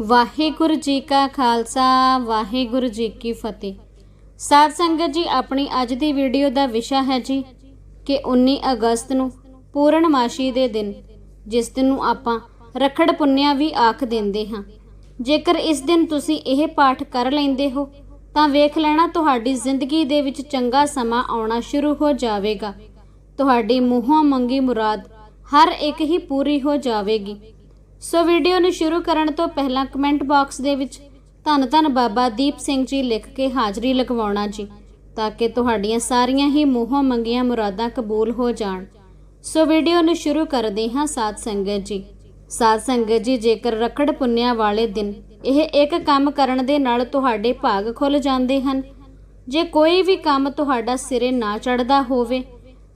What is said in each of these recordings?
ਵਾਹਿਗੁਰੂ ਜੀ ਕਾ ਖਾਲਸਾ, ਵਾਹਿਗੁਰੂ ਜੀ ਕੀ ਫਤਿਹ। ਸਾਧ ਸੰਗਤ ਜੀ, ਆਪਣੀ ਅੱਜ ਦੀ ਵੀਡੀਓ ਦਾ ਵਿਸ਼ਾ ਹੈ ਜੀ ਕਿ 19 ਅਗਸਤ ਨੂੰ ਪੂਰਨਮਾਸ਼ੀ ਦੇ ਦਿਨ, ਜਿਸ ਦਿਨ ਨੂੰ ਆਪਾਂ ਰਖੜ ਪੁੰਨਿਆ ਵੀ ਆਖ ਦਿੰਦੇ ਹਾਂ। ਜੇਕਰ ਇਸ ਦਿਨ ਤੁਸੀਂ ਇਹ ਪਾਠ ਕਰ ਲੈਂਦੇ ਹੋ, ਤਾਂ ਵੇਖ ਲੈਣਾ ਤੁਹਾਡੀ ਜ਼ਿੰਦਗੀ ਦੇ ਵਿੱਚ ਚੰਗਾ ਸਮਾਂ ਆਉਣਾ ਸ਼ੁਰੂ ਹੋ ਜਾਵੇਗਾ। ਤੁਹਾਡੀ ਮੂੰਹੋਂ ਮੰਗੀ ਮੁਰਾਦ ਹਰ ਇੱਕ ਹੀ ਪੂਰੀ ਹੋ ਜਾਵੇਗੀ। ਸੋ ਵੀਡੀਓ ਨੂੰ ਸ਼ੁਰੂ ਕਰਨ ਤੋਂ ਪਹਿਲਾਂ ਕਮੈਂਟ ਬਾਕਸ ਦੇ ਵਿੱਚ ਧੰਨ ਧੰਨ ਬਾਬਾ ਦੀਪ ਸਿੰਘ ਜੀ ਲਿਖ ਕੇ ਹਾਜ਼ਰੀ ਲਗਵਾਉਣਾ ਜੀ, ਤਾਂ ਕਿ ਤੁਹਾਡੀਆਂ ਸਾਰੀਆਂ ਹੀ ਮੂੰਹੋਂ ਮੰਗੀਆਂ ਮੁਰਾਦਾਂ ਕਬੂਲ ਹੋ ਜਾਣ। ਸੋ ਵੀਡੀਓ ਨੂੰ ਸ਼ੁਰੂ ਕਰਦੇ ਹਾਂ ਸਾਧ ਸੰਗਤ ਜੀ। ਸਾਧ ਸੰਗਤ ਜੀ, ਜੇਕਰ ਰਖੜ ਪੁੰਨਿਆ ਵਾਲੇ ਦਿਨ ਇਹ ਇੱਕ ਕੰਮ ਕਰਨ ਦੇ ਨਾਲ ਤੁਹਾਡੇ ਭਾਗ ਖੁੱਲ ਜਾਂਦੇ ਹਨ, ਜੇ ਕੋਈ ਵੀ ਕੰਮ ਤੁਹਾਡਾ ਸਿਰੇ ਨਾ ਚੜਦਾ ਹੋਵੇ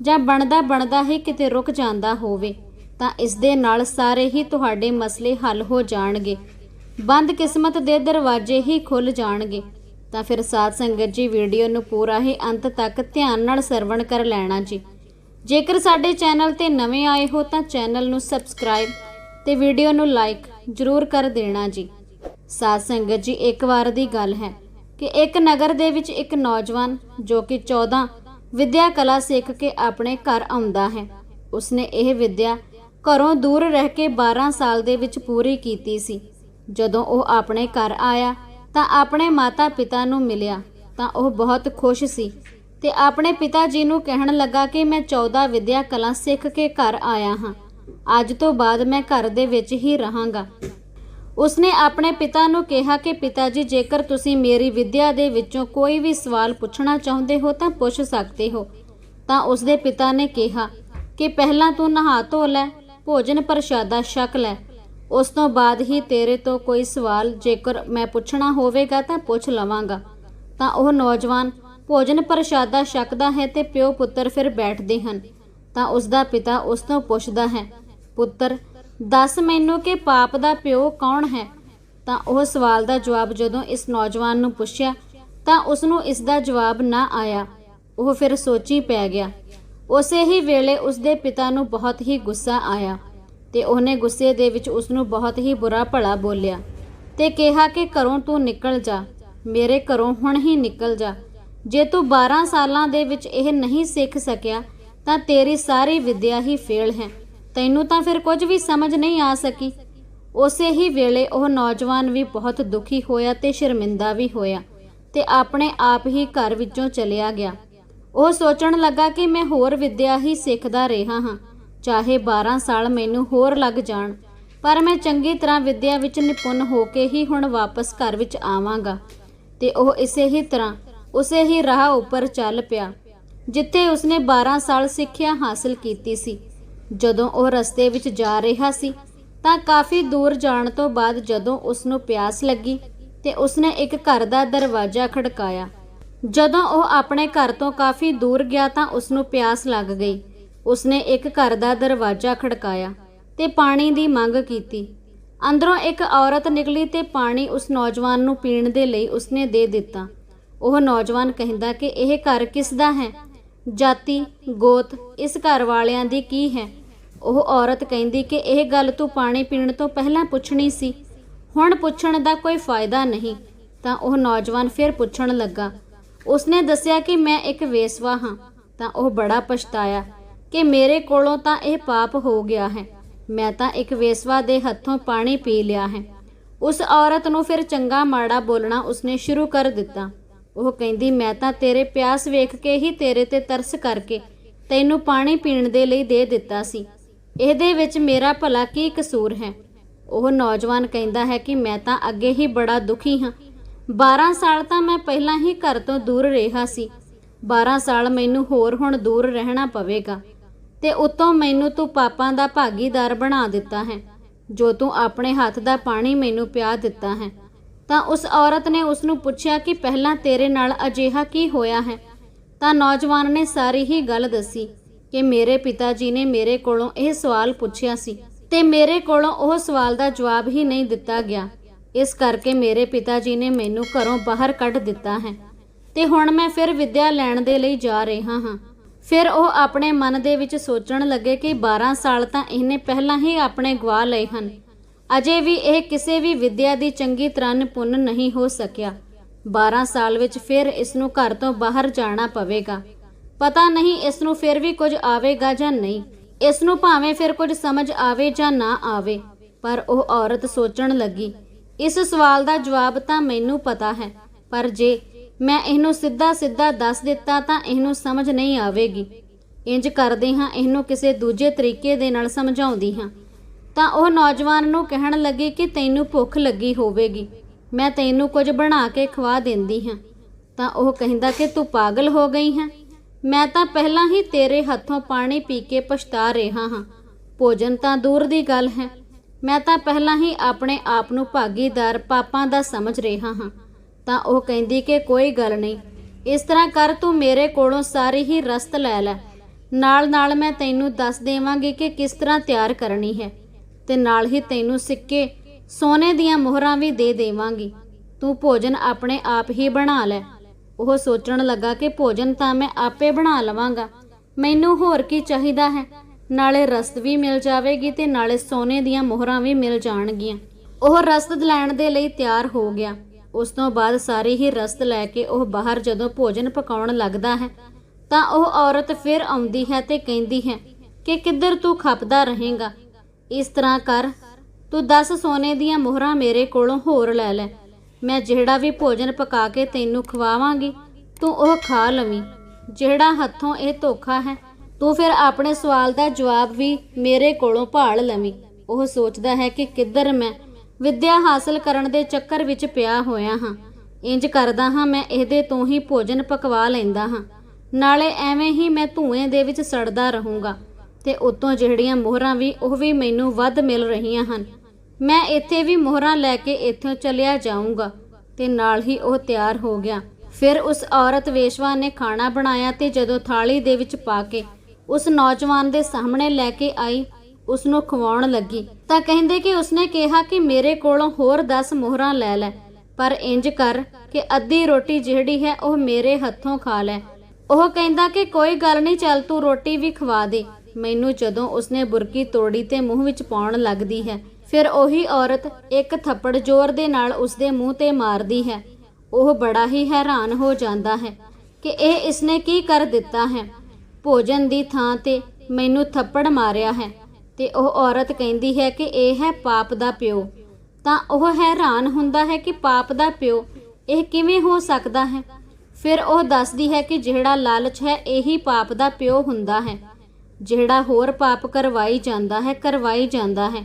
ਜਾਂ ਬਣਦਾ ਬਣਦਾ ਹੀ ਕਿਤੇ ਰੁਕ ਜਾਂਦਾ ਹੋਵੇ ਤਾਂ ਇਸ ਦੇ ਨਾਲ ਸਾਰੇ ਹੀ ਤੁਹਾਡੇ ਮਸਲੇ ਹੱਲ ਹੋ ਜਾਣਗੇ। ਬੰਦ ਕਿਸਮਤ ਦੇ ਦਰਵਾਜ਼ੇ ਹੀ ਖੁੱਲ ਜਾਣਗੇ। ਤਾਂ ਫਿਰ ਸਾਧ ਸੰਗਤ ਜੀ, ਵੀਡੀਓ ਨੂੰ ਪੂਰਾ ਹੀ ਅੰਤ ਤੱਕ ਧਿਆਨ ਨਾਲ ਸਰਵਣ ਕਰ ਲੈਣਾ ਜੀ। ਜੇਕਰ ਸਾਡੇ ਚੈਨਲ ਤੇ ਨਵੇਂ ਆਏ ਹੋ ਤਾਂ ਚੈਨਲ ਨੂੰ ਸਬਸਕ੍ਰਾਈਬ ਤੇ ਵੀਡੀਓ ਨੂੰ ਲਾਈਕ ਜ਼ਰੂਰ ਕਰ ਦੇਣਾ ਜੀ। ਸਾਧ ਸੰਗਤ ਜੀ, ਇੱਕ ਵਾਰ ਦੀ ਗੱਲ ਹੈ ਕਿ ਇੱਕ ਨਗਰ ਦੇ ਵਿੱਚ ਇੱਕ ਨੌਜਵਾਨ ਜੋ ਕਿ 14 ਵਿਦਿਆ ਕਲਾ ਸਿੱਖ ਕੇ ਆਪਣੇ ਘਰ ਆਉਂਦਾ ਹੈ, ਉਸਨੇ ਇਹ ਵਿਦਿਆ ਘਰੋਂ ਦੂਰ ਰਹਿ ਕੇ 12 ਸਾਲ ਦੇ ਵਿੱਚ ਪੂਰੀ ਕੀਤੀ ਸੀ। ਜਦੋਂ ਉਹ ਆਪਣੇ ਘਰ ਆਇਆ, ਤਾਂ ਆਪਣੇ ਮਾਤਾ-ਪਿਤਾ ਨੂੰ ਮਿਲਿਆ, ਤਾਂ ਉਹ ਬਹੁਤ ਖੁਸ਼ ਸੀ ਤੇ ਆਪਣੇ ਪਿਤਾ ਜੀ ਨੂੰ ਕਹਿਣ ਲੱਗਾ ਕਿ ਮੈਂ 14 ਵਿਦਿਆ ਕਲਾ ਸਿੱਖ ਕੇ ਘਰ ਆਇਆ ਹਾਂ। ਅੱਜ ਤੋਂ ਬਾਅਦ ਮੈਂ ਘਰ ਦੇ ਵਿੱਚ ਹੀ ਰਹਾਂਗਾ। ਉਸਨੇ ਆਪਣੇ ਪਿਤਾ ਨੂੰ ਕਿਹਾ ਕਿ ਪਿਤਾ ਜੀ ਜੇਕਰ ਤੁਸੀਂ ਮੇਰੀ ਵਿਦਿਆ ਦੇ ਵਿੱਚੋਂ ਕੋਈ ਵੀ ਸਵਾਲ ਪੁੱਛਣਾ ਚਾਹੁੰਦੇ ਹੋ, ਤਾਂ ਪੁੱਛ ਸਕਦੇ ਹੋ। ਤਾਂ ਉਸਦੇ ਪਿਤਾ ਨੇ ਕਿਹਾ ਕਿ ਪਹਿਲਾਂ ਤੂੰ ਨਹਾ ਧੋ ਲੈ ਭੋਜਨ ਪ੍ਰਸ਼ਾਦਾ ਛਕ ਲੈ। ਉਸ ਤੋਂ ਬਾਅਦ ਹੀ ਤੇਰੇ ਤੋਂ ਕੋਈ ਸਵਾਲ ਜੇਕਰ ਮੈਂ ਪੁੱਛਣਾ ਹੋਵੇਗਾ ਤਾਂ ਪੁੱਛ ਲਵਾਂਗਾ। ਤਾਂ ਉਹ ਨੌਜਵਾਨ ਭੋਜਨ ਪ੍ਰਸ਼ਾਦਾ ਛਕਦਾ ਹੈ ਤੇ ਪਿਓ ਪੁੱਤਰ ਫਿਰ ਬੈਠਦੇ ਹਨ। ਤਾਂ ਉਸ ਦਾ ਪਿਤਾ ਉਸ ਤੋਂ ਪੁੱਛਦਾ ਹੈ, ਪੁੱਤਰ, ਦੱਸ ਮੈਨੂੰ ਕਿ ਪਾਪ ਦਾ ਪਿਓ ਕੌਣ ਹੈ? ਤਾਂ ਉਹ ਸਵਾਲ ਦਾ ਜਵਾਬ ਜਦੋਂ ਇਸ ਨੌਜਵਾਨ ਨੂੰ ਪੁੱਛਿਆ ਤਾਂ ਉਸ ਨੂੰ ਇਸ ਦਾ ਜਵਾਬ ਨਾ ਆਇਆ। ਉਹ ਫਿਰ ਸੋਚੀ ਪੈ ਗਿਆ ਉਸੇ ਹੀ ਵੇਲੇ ਉਸਦੇ ਪਿਤਾ ਨੂੰ ਬਹੁਤ ਹੀ ਗੁੱਸਾ ਆਇਆ ਤੇ ਉਹਨੇ ਗੁੱਸੇ ਦੇ ਵਿੱਚ ਉਸ ਨੂੰ ਬਹੁਤ ਹੀ ਬੁਰਾ ਭਲਾ ਬੋਲਿਆ ਤੇ ਕਿਹਾ ਕਿ ਘਰੋਂ ਤੂੰ ਨਿਕਲ ਜਾ, ਮੇਰੇ ਘਰੋਂ ਹੁਣ ਹੀ ਨਿਕਲ ਜਾ। ਜੇ ਤੂੰ 12 ਸਾਲਾਂ ਦੇ ਵਿੱਚ ਇਹ ਨਹੀਂ ਸਿੱਖ ਸਕਿਆ, ਤਾਂ ਤੇਰੀ ਸਾਰੀ ਵਿਦਿਆ ਹੀ ਫੇਲ ਹੈ। ਤੈਨੂੰ ਤਾਂ ਫਿਰ ਕੁਝ ਵੀ ਸਮਝ ਨਹੀਂ ਆ ਸਕੀ। ਉਸੇ ਹੀ ਵੇਲੇ ਉਹ ਨੌਜਵਾਨ ਵੀ ਬਹੁਤ ਦੁਖੀ ਹੋਇਆ ਤੇ ਸ਼ਰਮਿੰਦਾ ਵੀ ਹੋਇਆ ਤੇ ਆਪਣੇ ਆਪ ਹੀ ਘਰ ਵਿੱਚੋਂ ਚਲਿਆ ਗਿਆ। ਉਹ ਸੋਚਣ ਲੱਗਾ ਕਿ ਮੈਂ ਹੋਰ ਵਿੱਦਿਆ ਹੀ ਸਿੱਖਦਾ ਰਿਹਾ ਹਾਂ, ਚਾਹੇ 12 ਸਾਲ ਮੈਨੂੰ ਹੋਰ ਲੱਗ ਜਾਣ, ਪਰ ਮੈਂ ਚੰਗੀ ਤਰ੍ਹਾਂ ਵਿੱਦਿਆ ਵਿੱਚ ਨਿਪੁੰਨ ਹੋ ਕੇ ਹੀ ਹੁਣ ਵਾਪਸ ਘਰ ਵਿੱਚ ਆਵਾਂਗਾ। ਤੇ ਉਹ ਇਸੇ ਹੀ ਤਰ੍ਹਾਂ, ਉਸੇ ਹੀ ਰਾਹ ਉੱਪਰ ਚੱਲ ਪਿਆ, ਜਿੱਥੇ ਉਸਨੇ 12 ਸਾਲ ਸਿੱਖਿਆ ਹਾਸਲ ਕੀਤੀ ਸੀ। ਜਦੋਂ ਉਹ ਰਸਤੇ ਵਿੱਚ ਜਾ ਰਿਹਾ ਸੀ, ਤਾਂ ਕਾਫੀ ਦੂਰ ਜਾਣ ਤੋਂ ਬਾਅਦ ਜਦੋਂ ਉਸ ਨੂੰ ਪਿਆਸ ਲੱਗੀ ਤੇ ਉਸਨੇ ਇੱਕ ਘਰ ਦਾ ਦਰਵਾਜ਼ਾ ਖੜਕਾਇਆ ਜਦੋਂ ਉਹ ਆਪਣੇ ਘਰ ਤੋਂ ਕਾਫੀ ਦੂਰ ਗਿਆ ਤਾਂ ਉਸ ਨੂੰ ਪਿਆਸ ਲੱਗ ਗਈ। ਉਸਨੇ ਇੱਕ ਘਰ ਦਾ ਦਰਵਾਜ਼ਾ ਖੜਕਾਇਆ ਤੇ ਪਾਣੀ ਦੀ ਮੰਗ ਕੀਤੀ। ਅੰਦਰੋਂ ਇੱਕ ਔਰਤ ਨਿਕਲੀ ਤੇ ਪਾਣੀ ਉਸ ਨੌਜਵਾਨ ਨੂੰ ਪੀਣ ਦੇ ਲਈ ਉਸਨੇ ਦੇ ਦਿੱਤਾ। ਉਹ ਨੌਜਵਾਨ ਕਹਿੰਦਾ ਕਿ ਇਹ ਘਰ ਕਿਸ ਦਾ ਹੈ? ਜਾਤੀ, ਗੋਤ, ਇਸ ਘਰ ਵਾਲਿਆਂ ਦੀ ਕੀ ਹੈ? ਉਹ ਔਰਤ ਕਹਿੰਦੀ ਕਿ ਇਹ ਗੱਲ ਤੂੰ ਪਾਣੀ ਪੀਣ ਤੋਂ ਪਹਿਲਾਂ ਪੁੱਛਣੀ ਸੀ। ਹੁਣ ਪੁੱਛਣ ਦਾ ਕੋਈ ਫਾਇਦਾ ਨਹੀਂ। ਤਾਂ ਉਹ ਨੌਜਵਾਨ ਫਿਰ ਪੁੱਛਣ ਲੱਗਾ ਉਸਨੇ ਦੱਸਿਆ ਕਿ ਮੈਂ ਇੱਕ ਵੇਸਵਾ ਹਾਂ, ਤਾਂ ਉਹ ਬੜਾ ਪਛਤਾਇਆ ਕਿ ਮੇਰੇ ਕੋਲੋਂ ਤਾਂ ਇਹ ਪਾਪ ਹੋ ਗਿਆ ਹੈ। ਮੈਂ ਤਾਂ ਇੱਕ ਵੇਸਵਾ ਦੇ ਹੱਥੋਂ ਪਾਣੀ ਪੀ ਲਿਆ ਹੈ। ਉਸ ਔਰਤ ਨੂੰ ਫਿਰ ਚੰਗਾ ਮਾੜਾ ਬੋਲਣਾ ਉਸਨੇ ਸ਼ੁਰੂ ਕਰ ਦਿੱਤਾ। ਉਹ ਕਹਿੰਦੀ, ਮੈਂ ਤਾਂ ਤੇਰੇ ਪਿਆਸ ਵੇਖ ਕੇ ਹੀ ਤੇਰੇ ਤੇ ਤਰਸ ਕਰਕੇ ਤੈਨੂੰ ਪਾਣੀ ਪੀਣ ਦੇ ਲਈ ਦੇ ਦਿੱਤਾ ਸੀ। ਇਹਦੇ ਵਿੱਚ ਮੇਰਾ ਭਲਾ ਕੀ ਕਸੂਰ ਹੈ? ਉਹ ਨੌਜਵਾਨ ਕਹਿੰਦਾ ਹੈ ਕਿ ਮੈਂ ਤਾਂ ਅੱਗੇ ਹੀ ਬੜਾ ਦੁਖੀ ਹਾਂ। 12 ਸਾਲ ਤਾਂ ਮੈਂ ਪਹਿਲਾਂ ਹੀ ਘਰ ਤੋਂ ਦੂਰ ਰਿਹਾ ਸੀ। 12 ਸਾਲ ਮੈਨੂੰ ਹੋਰ ਹੁਣ ਦੂਰ ਰਹਿਣਾ ਪਵੇਗਾ। ਤੇ ਉਤੋਂ ਮੈਨੂੰ ਤੂੰ ਪਾਪਾਂ ਦਾ ਭਾਗੀਦਾਰ ਬਣਾ ਦਿੱਤਾ ਹੈ। ਜੋ ਤੂੰ ਆਪਣੇ ਹੱਥ ਦਾ ਪਾਣੀ ਮੈਨੂੰ ਪਿਆ ਦਿੱਤਾ ਹੈ। ਤਾਂ ਉਸ ਔਰਤ ਨੇ ਉਸ ਨੂੰ ਪੁੱਛਿਆ ਕਿ ਪਹਿਲਾਂ ਤੇਰੇ ਨਾਲ ਅਜਿਹਾ ਕੀ ਹੋਇਆ ਹੈ? ਤਾਂ ਨੌਜਵਾਨ ਨੇ ਸਾਰੀ ਹੀ ਗੱਲ ਦੱਸੀ ਕਿ ਮੇਰੇ ਪਿਤਾ ਜੀ ਨੇ ਮੇਰੇ ਕੋਲੋਂ ਇਹ ਸਵਾਲ ਪੁੱਛਿਆ ਸੀ। ਤੇ ਮੇਰੇ ਕੋਲੋਂ ਉਹ ਸਵਾਲ ਦਾ ਜਵਾਬ ਹੀ ਨਹੀਂ ਦਿੱਤਾ ਗਿਆ। ਇਸ ਕਰਕੇ ਮੇਰੇ ਪਿਤਾ ਜੀ ਨੇ ਮੈਨੂੰ ਘਰੋਂ ਬਾਹਰ ਕੱਢ ਦਿੱਤਾ ਹੈ। ਤੇ ਹੁਣ ਮੈਂ ਫਿਰ ਵਿਦਿਆ ਲੈਣ ਦੇ ਲਈ ਜਾ ਰਿਹਾ ਹਾਂ। ਫਿਰ ਉਹ ਆਪਣੇ ਮਨ ਦੇ ਵਿੱਚ ਸੋਚਣ ਲੱਗੇ ਕਿ 12 ਸਾਲ ਤਾਂ ਇਹਨੇ ਪਹਿਲਾਂ ਹੀ ਆਪਣੇ ਗਵਾ ਲਏ ਹਨ। ਅਜੇ ਵੀ ਇਹ ਕਿਸੇ ਵੀ ਵਿਦਿਆ ਦੀ ਚੰਗੀ ਤਰ੍ਹਾਂ ਨਿਪੁੰਨ ਨਹੀਂ ਹੋ ਸਕਿਆ। 12 ਸਾਲ ਵਿੱਚ ਫਿਰ ਇਸ ਨੂੰ ਘਰ ਤੋਂ ਬਾਹਰ ਜਾਣਾ ਪਵੇਗਾ। ਪਤਾ ਨਹੀਂ ਇਸ ਨੂੰ ਫਿਰ ਵੀ ਕੁਝ ਆਵੇਗਾ ਜਾਂ ਨਹੀਂ। ਇਸ ਨੂੰ ਭਾਵੇਂ ਫਿਰ ਕੁਝ ਸਮਝ ਆਵੇ ਜਾਂ ਨਾ ਆਵੇ। ਪਰ ਉਹ ਔਰਤ ਸੋਚਣ ਲੱਗੀ ਇਸ ਸਵਾਲ ਦਾ ਜਵਾਬ ਤਾਂ ਮੈਨੂੰ ਪਤਾ ਹੈ, ਪਰ ਜੇ ਮੈਂ ਇਹਨੂੰ ਸਿੱਧਾ ਸਿੱਧਾ ਦੱਸ ਦਿੱਤਾ ਤਾਂ ਇਹਨੂੰ ਸਮਝ ਨਹੀਂ ਆਵੇਗੀ। ਇੰਜ ਕਰਦੇ ਹਾਂ, ਇਹਨੂੰ ਕਿਸੇ ਦੂਜੇ ਤਰੀਕੇ ਦੇ ਨਾਲ ਸਮਝਾਉਂਦੀ ਹਾਂ। ਤਾਂ ਉਹ ਨੌਜਵਾਨ ਨੂੰ ਕਹਿਣ ਲੱਗੀ ਕਿ ਤੈਨੂੰ ਭੁੱਖ ਲੱਗੀ ਹੋਵੇਗੀ। ਮੈਂ ਤੈਨੂੰ ਕੁਝ ਬਣਾ ਕੇ ਖਵਾ ਦਿੰਦੀ ਹਾਂ। ਤਾਂ ਉਹ ਕਹਿੰਦਾ ਕਿ ਤੂੰ ਪਾਗਲ ਹੋ ਗਈ ਹੈ। ਮੈਂ ਤਾਂ ਪਹਿਲਾਂ ਹੀ ਤੇਰੇ ਹੱਥੋਂ ਪਾਣੀ ਪੀ ਕੇ ਪਛਤਾ ਰਿਹਾ ਹਾਂ। ਭੋਜਨ ਤਾਂ ਦੂਰ ਦੀ ਗੱਲ ਹੈ। ਮੈਂ ਤਾਂ ਪਹਿਲਾਂ ਹੀ ਆਪਣੇ ਆਪ ਨੂੰ ਭਾਗੀਦਾਰ ਪਾਪਾਂ ਦਾ ਸਮਝ ਰਿਹਾ ਹਾਂ। ਤਾਂ ਉਹ ਕਹਿੰਦੀ ਕਿ ਕੋਈ ਗੱਲ ਨਹੀਂ। ਇਸ ਤਰ੍ਹਾਂ ਕਰ ਤੂੰ ਮੇਰੇ ਕੋਲੋਂ ਸਾਰੀ ਹੀ ਰਸਤ ਲੈ ਲੈ। ਨਾਲ ਨਾਲ ਮੈਂ ਤੈਨੂੰ ਦੱਸ ਦੇਵਾਂਗੀ ਕਿ ਕਿਸ ਤਰ੍ਹਾਂ ਤਿਆਰ ਕਰਨੀ ਹੈ। ਤੇ ਨਾਲ ਹੀ ਤੈਨੂੰ ਸਿੱਕੇ ਸੋਨੇ ਦੀਆਂ ਮੋਹਰਾਂ ਵੀ ਦੇ ਦੇਵਾਂਗੀ। ਤੂੰ ਭੋਜਨ ਆਪਣੇ ਆਪ ਹੀ ਬਣਾ ਲੈ। ਉਹ ਸੋਚਣ ਲੱਗਾ ਕਿ ਭੋਜਨ ਤਾਂ ਮੈਂ ਆਪੇ ਬਣਾ ਲਵਾਂਗਾ। ਮੈਨੂੰ ਹੋਰ ਕੀ ਚਾਹੀਦਾ ਹੈ? ਨਾਲੇ ਰਸਦ ਵੀ ਮਿਲ ਜਾਵੇਗੀ ਤੇ ਨਾਲੇ ਸੋਨੇ ਦੀਆਂ ਮੋਹਰਾਂ ਵੀ ਮਿਲ ਜਾਣਗੀਆਂ। ਉਹ ਰਸਦ ਲੈਣ ਦੇ ਲਈ ਤਿਆਰ ਹੋ ਗਿਆ। ਉਸ ਤੋਂ ਬਾਅਦ ਸਾਰੀ ਹੀ ਰਸਦ ਲੈ ਕੇ ਉਹ ਬਾਹਰ ਜਦੋਂ ਭੋਜਨ ਪਕਾਉਣ ਲੱਗਦਾ ਹੈ, ਤਾਂ ਉਹ ਔਰਤ ਫਿਰ ਆਉਂਦੀ ਹੈ ਤੇ ਕਹਿੰਦੀ ਹੈ ਕਿ ਕਿੱਧਰ ਤੂੰ ਖਪਦਾ ਰਹੇਗਾ? ਇਸ ਤਰ੍ਹਾਂ ਕਰ, ਤੂੰ 10 ਸੋਨੇ ਦੀਆਂ ਮੋਹਰਾਂ ਮੇਰੇ ਕੋਲੋਂ ਹੋਰ ਲੈ ਲੈ। ਮੈਂ ਜਿਹੜਾ ਵੀ ਭੋਜਨ ਪਕਾ ਕੇ ਤੈਨੂੰ ਖਵਾਵਾਂਗੀ, ਤੂੰ ਉਹ ਖਾ ਲਵੀਂ। ਜਿਹੜਾ ਹੱਥੋਂ ਇਹ ਧੋਖਾ ਹੈ ਤੂੰ ਫਿਰ ਆਪਣੇ ਸਵਾਲ ਦਾ ਜਵਾਬ ਵੀ ਮੇਰੇ ਕੋਲੋਂ ਭਾਲ ਲਵੀਂ। ਉਹ ਸੋਚਦਾ ਹੈ ਕਿ ਕਿੱਧਰ ਮੈਂ ਵਿੱਦਿਆ ਹਾਸਲ ਕਰਨ ਦੇ ਚੱਕਰ ਵਿੱਚ ਪਿਆ ਹੋਇਆ ਹਾਂ। ਇੰਜ ਕਰਦਾ ਹਾਂ, ਮੈਂ ਇਹਦੇ ਤੋਂ ਹੀ ਭੋਜਨ ਪਕਵਾ ਲੈਂਦਾ ਹਾਂ। ਨਾਲੇ ਐਵੇਂ ਹੀ ਮੈਂ ਧੂਏ ਦੇ ਵਿੱਚ ਸੜਦਾ ਰਹੂੰਗਾ। ਤੇ ਉਤੋਂ ਜਿਹੜੀਆਂ ਮੋਹਰਾਂ ਵੀ, ਉਹ ਵੀ ਮੈਨੂੰ ਵੱਧ ਮਿਲ ਰਹੀਆਂ ਹਨ। ਮੈਂ ਇੱਥੇ ਵੀ ਮੋਹਰਾਂ ਲੈ ਕੇ ਇੱਥੋਂ ਚਲਿਆ ਜਾਊਂਗਾ। ਤੇ ਨਾਲ ਹੀ ਉਹ ਤਿਆਰ ਹੋ ਗਿਆ। ਫਿਰ ਉਸ ਔਰਤ ਵੇਸ਼ਵਾ ਨੇ ਖਾਣਾ ਬਣਾਇਆ ਤੇ ਜਦੋਂ ਥਾਲੀ ਦੇ ਵਿੱਚ ਪਾ ਕੇ ਉਸ ਨੌਜਵਾਨ ਦੇ ਸਾਹਮਣੇ ਲੈ ਕੇ ਆਈ, ਉਸ ਨੂੰ ਖਵਾਉਣ ਲੱਗੀ। ਤਾਂ ਕਹਿੰਦੇ ਕਿ ਉਸਨੇ ਕਿਹਾ ਕਿ ਮੇਰੇ ਕੋਲੋਂ ਹੋਰ 10 ਮੋਹਰਾਂ ਲੈ ਲੈ, ਪਰ ਇੰਜ ਕਰ ਕਿ ਅੱਧੀ ਰੋਟੀ ਜਿਹੜੀ ਹੈ ਉਹ ਮੇਰੇ ਹੱਥੋਂ ਖਾ ਲੈ। ਉਹ ਕਹਿੰਦਾ ਕਿ ਕੋਈ ਗੱਲ ਨਹੀਂ, ਚੱਲ ਤੂੰ ਰੋਟੀ ਵੀ ਖਵਾ ਦੇ। ਮੈਨੂੰ ਜਦੋਂ ਉਸਨੇ ਬੁਰਕੀ ਤੋੜੀ ਤੇ ਮੂੰਹ ਵਿੱਚ ਪਾਉਣ ਲੱਗਦੀ ਹੈ, ਫਿਰ ਉਹੀ ਔਰਤ ਇੱਕ ਥੱਪੜ ਜ਼ੋਰ ਦੇ ਨਾਲ ਉਸਦੇ ਮੂੰਹ ਤੇ ਮਾਰਦੀ ਹੈ। ਉਹ ਬੜਾ ਹੀ ਹੈਰਾਨ ਹੋ ਜਾਂਦਾ ਹੈ ਕਿ ਇਹ ਇਸਨੇ ਕੀ ਕਰ ਦਿੱਤਾ ਹੈ। ਭੋਜਨ ਦੀ ਥਾਂ ਤੇ ਮੈਨੂੰ ਥੱਪੜ ਮਾਰਿਆ ਹੈ ਤੇ ਉਹ ਔਰਤ ਕਹਿੰਦੀ ਹੈ ਕਿ ਇਹ ਹੈ ਪਾਪ ਦਾ ਪਿਓ। ਤਾਂ ਉਹ ਹੈਰਾਨ ਹੁੰਦਾ ਹੈ ਕਿ ਪਾਪ ਦਾ ਪਿਓ ਇਹ ਕਿਵੇਂ ਹੋ ਸਕਦਾ ਹੈ? ਫਿਰ ਉਹ ਦੱਸਦੀ ਹੈ ਕਿ ਜਿਹੜਾ ਲਾਲਚ ਹੈ, ਇਹੀ ਪਾਪ ਦਾ ਪਿਓ ਹੁੰਦਾ ਹੈ। ਜਿਹੜਾ ਹੋਰ ਪਾਪ ਕਰਵਾਈ ਜਾਂਦਾ ਹੈ, ਕਰਵਾਈ ਜਾਂਦਾ ਹੈ।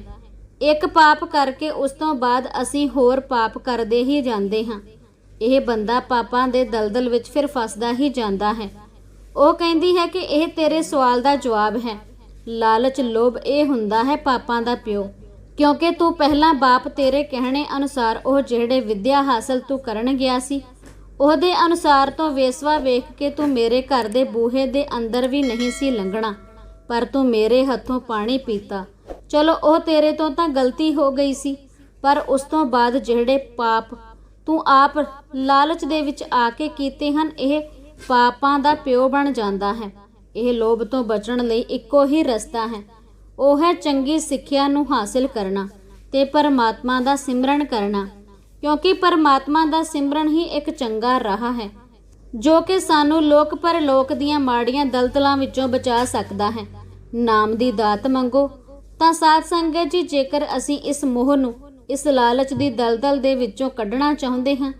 ਇੱਕ ਪਾਪ ਕਰਕੇ ਉਸ ਤੋਂ ਬਾਅਦ ਅਸੀਂ ਹੋਰ ਪਾਪ ਕਰਦੇ ਹੀ ਜਾਂਦੇ ਹਾਂ। ਇਹ ਬੰਦਾ ਪਾਪਾਂ ਦੇ ਦਲਦਲ ਵਿੱਚ ਫਿਰ ਫਸਦਾ ਹੀ ਜਾਂਦਾ ਹੈ। ਉਹ ਕਹਿੰਦੀ ਹੈ ਕਿ ਇਹ ਤੇਰੇ ਸਵਾਲ ਦਾ ਜਵਾਬ ਹੈ। ਲਾਲਚ ਲੋਭ ਇਹ ਹੁੰਦਾ ਹੈ ਪਾਪਾਂ ਦਾ ਪਿਓ। ਕਿਉਂਕਿ ਤੂੰ ਪਹਿਲਾਂ ਬਾਪ ਤੇਰੇ ਕਹਿਣੇ ਅਨੁਸਾਰ ਉਹ ਜਿਹੜੇ ਵਿੱਦਿਆ ਹਾਸਲ ਤੂੰ ਕਰਨ ਗਿਆ ਸੀ, ਉਹਦੇ ਅਨੁਸਾਰ ਤੋਂ ਵੇਸਵਾ ਵੇਖ ਕੇ ਤੂੰ ਮੇਰੇ ਘਰ ਦੇ ਬੂਹੇ ਦੇ ਅੰਦਰ ਵੀ ਨਹੀਂ ਸੀ ਲੰਘਣਾ, ਪਰ ਤੂੰ ਮੇਰੇ ਹੱਥੋਂ ਪਾਣੀ ਪੀਤਾ। ਚਲੋ, ਉਹ ਤੇਰੇ ਤੋਂ ਤਾਂ ਗਲਤੀ ਹੋ ਗਈ ਸੀ, ਪਰ ਉਸ ਤੋਂ ਬਾਅਦ ਜਿਹੜੇ ਪਾਪ ਤੂੰ ਆਪ ਲਾਲਚ ਦੇ ਵਿੱਚ ਆ ਕੇ ਕੀਤੇ ਹਨ, ਇਹ ਪਾਪਾਂ ਦਾ ਪਿਓ ਬਣ ਜਾਂਦਾ ਹੈ। ਇਹ ਲੋਭ ਤੋਂ ਬਚਣ ਲਈ ਇੱਕੋ ਹੀ ਰਸਤਾ ਹੈ। ਉਹ ਹੈ ਚੰਗੀ ਸਿੱਖਿਆ ਨੂੰ ਹਾਸਲ ਕਰਨਾ ਤੇ ਪਰਮਾਤਮਾ ਦਾ ਸਿਮਰਨ ਕਰਨਾ, ਕਿਉਂਕਿ ਪਰਮਾਤਮਾ ਦਾ ਸਿਮਰਨ ਹੀ ਇੱਕ ਚੰਗਾ ਰਾਹ ਹੈ, ਜੋ ਕਿ ਸਾਨੂੰ ਲੋਕ ਪਰਲੋਕ ਦੀਆਂ ਮਾੜੀਆਂ ਦਲਦਲਾਂ ਵਿੱਚੋਂ ਬਚਾ ਸਕਦਾ ਹੈ। ਨਾਮ ਦੀ ਦਾਤ ਮੰਗੋ, ਤਾਂ ਸਾਧ ਸੰਗਤ ਜੀ, ਜੇਕਰ ਅਸੀਂ ਇਸ ਮੋਹ ਨੂੰ, ਇਸ ਲਾਲਚ ਦੀ ਦਲਦਲ ਦੇ ਵਿੱਚੋਂ ਕੱਢਣਾ ਚਾਹੁੰਦੇ ਹਾਂ,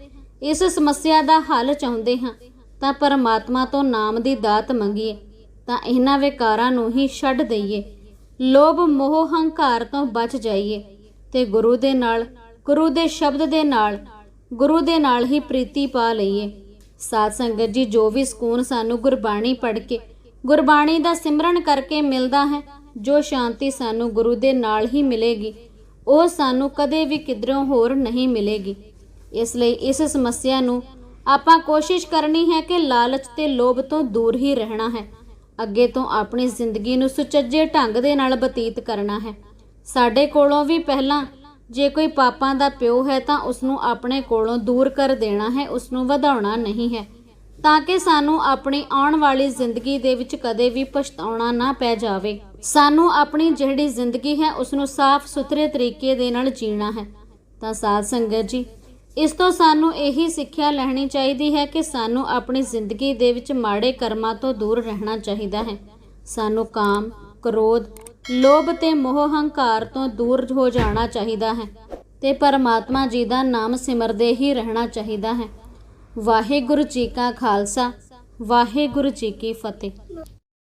ਇਸ ਸਮੱਸਿਆ ਦਾ ਹੱਲ ਚਾਹੁੰਦੇ ਹਾਂ ਤਾਂ ਪਰਮਾਤਮਾ ਤੋਂ ਨਾਮ ਦੀ ਦਾਤ ਮੰਗੀਏ, ਤਾਂ ਇਹਨਾਂ ਵਿਕਾਰਾਂ ਨੂੰ ਹੀ ਛੱਡ ਦਈਏ। ਲੋਭ, ਮੋਹ, ਹੰਕਾਰ ਤੋਂ ਬਚ ਜਾਈਏ ਤੇ ਗੁਰੂ ਦੇ ਨਾਲ, ਗੁਰੂ ਦੇ ਸ਼ਬਦ ਦੇ ਨਾਲ, ਗੁਰੂ ਦੇ ਨਾਲ ਹੀ ਪ੍ਰੀਤੀ ਪਾ ਲਈਏ। ਸਾਧ ਸੰਗਤ ਜੀ, ਜੋ ਵੀ ਸਕੂਨ ਸਾਨੂੰ ਗੁਰਬਾਣੀ ਪੜ੍ਹ ਕੇ, ਗੁਰਬਾਣੀ ਦਾ ਸਿਮਰਨ ਕਰਕੇ ਮਿਲਦਾ ਹੈ, ਜੋ ਸ਼ਾਂਤੀ ਸਾਨੂੰ ਗੁਰੂ ਦੇ ਨਾਲ ਹੀ ਮਿਲੇਗੀ, ਉਹ ਸਾਨੂੰ ਕਦੇ ਵੀ ਕਿਧਰੋਂ ਹੋਰ ਨਹੀਂ ਮਿਲੇਗੀ। ਇਸ ਲਈ ਇਸ ਸਮੱਸਿਆ ਨੂੰ ਆਪਾਂ ਕੋਸ਼ਿਸ਼ ਕਰਨੀ ਹੈ ਕਿ ਲਾਲਚ ਤੇ ਲੋਭ ਤੋਂ ਦੂਰ ਹੀ ਰਹਿਣਾ ਹੈ। ਅੱਗੇ ਤੋਂ ਆਪਣੀ ਜ਼ਿੰਦਗੀ ਨੂੰ ਸੁਚੱਜੇ ਢੰਗ ਦੇ ਨਾਲ ਬਤੀਤ ਕਰਨਾ ਹੈ। ਸਾਡੇ ਕੋਲੋਂ ਵੀ ਪਹਿਲਾਂ ਜੇ ਕੋਈ ਪਾਪਾਂ ਦਾ ਪਿਓ ਹੈ ਤਾਂ ਉਸ ਨੂੰ ਆਪਣੇ ਕੋਲੋਂ ਦੂਰ ਕਰ ਦੇਣਾ ਹੈ ਉਸ ਨੂੰ ਵਧਾਉਣਾ ਨਹੀਂ ਹੈ। ਤਾਂ ਕਿ ਸਾਨੂੰ ਆਪਣੀ ਆਉਣ ਵਾਲੀ ਜ਼ਿੰਦਗੀ ਦੇ ਵਿੱਚ ਕਦੇ ਵੀ ਪਛਤਾਉਣਾ ਨਾ ਪੈ ਜਾਵੇ। ਸਾਨੂੰ ਆਪਣੀ ਜਿਹੜੀ ਜ਼ਿੰਦਗੀ ਹੈ ਉਸ ਨੂੰ ਸਾਫ਼ ਸੁਥਰੇ ਤਰੀਕੇ ਦੇ ਨਾਲ ਜੀਣਾ ਹੈ। ਤਾਂ ਸਾਧ ਸੰਗਤ ਜੀ ਇਸ ਤੋਂ ਸਾਨੂੰ ਇਹੀ ਸਿੱਖਿਆ ਲੈਣੀ ਚਾਹੀਦੀ ਹੈ ਕਿ ਸਾਨੂੰ ਆਪਣੀ ਜ਼ਿੰਦਗੀ ਦੇ ਵਿੱਚ ਮਾੜੇ ਕਰਮਾਂ ਤੋਂ ਦੂਰ ਰਹਿਣਾ ਚਾਹੀਦਾ ਹੈ। ਸਾਨੂੰ ਕਾਮ, ਕ੍ਰੋਧ, ਲੋਭ ਤੇ ਮੋਹ ਹੰਕਾਰ ਤੋਂ ਦੂਰ ਹੋ ਜਾਣਾ ਚਾਹੀਦਾ ਹੈ ਤੇ ਪਰਮਾਤਮਾ ਜੀ ਦਾ ਨਾਮ ਸਿਮਰਦੇ ਹੀ ਰਹਿਣਾ ਚਾਹੀਦਾ ਹੈ। ਵਾਹਿਗੁਰੂ ਜੀ ਕਾ ਖਾਲਸਾ ਵਾਹਿਗੁਰੂ ਜੀ ਕੀ ਫਤਿਹ।